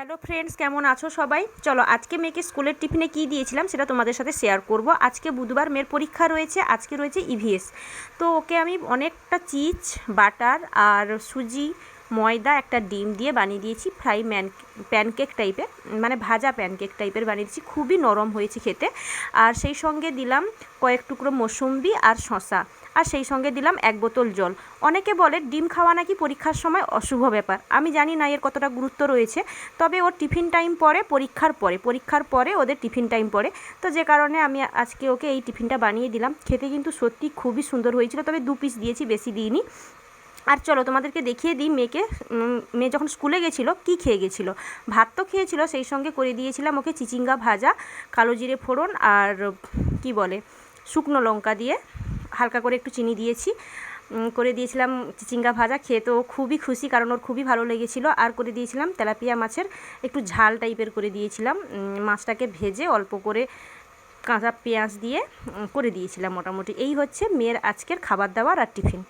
Hello friends কেমন আছো সবাই? চলো, আজকে মেয়েকে স্কুলের টিফিনে কি দিয়েছিলাম সেটা তোমাদের সাথে শেয়ার করব। আজকে বুধবার মেয়ের পরীক্ষা রয়েছে, আজকে রয়েছে ইভিএস তো ওকে আমি অনেকটা চিজ, বাটার আর সুজি ময়দা, একটা ডিম দিয়ে বানিয়ে দিয়েছি, ফ্রাই ম্যান, প্যানকেক টাইপের মানে ভাজা প্যানকেক টাইপের বানিয়ে দিয়েছি, খুবই নরম হয়েছে খেতে। আর সেই সঙ্গে দিলাম কয়েক টুকরো মৌসুম্বি আর শশা আর সেই সঙ্গে দিলাম এক বোতল জল। অনেকে বলে ডিম খাওয়া নাকি পরীক্ষার সময় অশুভ ব্যাপার, আমি জানি না এর কতটা গুরুত্ব রয়েছে, তবে ওর টিফিন টাইম পরে, পরীক্ষার পরে পরীক্ষার পরে ওদের টিফিন টাইম পরে। তো যে কারণে আমি আজকে ওকে এই টিফিনটা বানিয়ে দিলাম, খেতে কিন্তু সত্যি খুবই সুন্দর হয়েছিল, তবে দু পিস দিয়েছি, বেশি দিইনি। আর চলো তোমাদেরকে দেখিয়ে দিই মেয়েকে মেয়ে যখন স্কুলে গেছিল, কী খেয়ে গেছিল? ভাত তো খেয়েছিল, সেই সঙ্গে করে দিয়েছিলাম ওকে চিচিঙ্গা ভাজা, কালো জিরে ফোড়ন আর, কি বলে, শুকনো লঙ্কা দিয়ে হালকা করে একটু চিনি দিয়েছি। করে দিয়েছিলাম চিচিঙ্গা ভাজা, খেয়ে তো খুবই খুশি কারণ ওর খুবই ভালো লেগেছিলো। আর করে দিয়েছিলাম তেলাপিয়া মাছের একটু ঝাল টাইপের করে দিয়েছিলাম। মাছটাকে ভেজে অল্প করে কাঁচা পেঁয়াজ দিয়ে করে দিয়েছিলাম মোটামুটি। এই হচ্ছে মেয়ের আজকের খাবার দাবার আর টিফিন।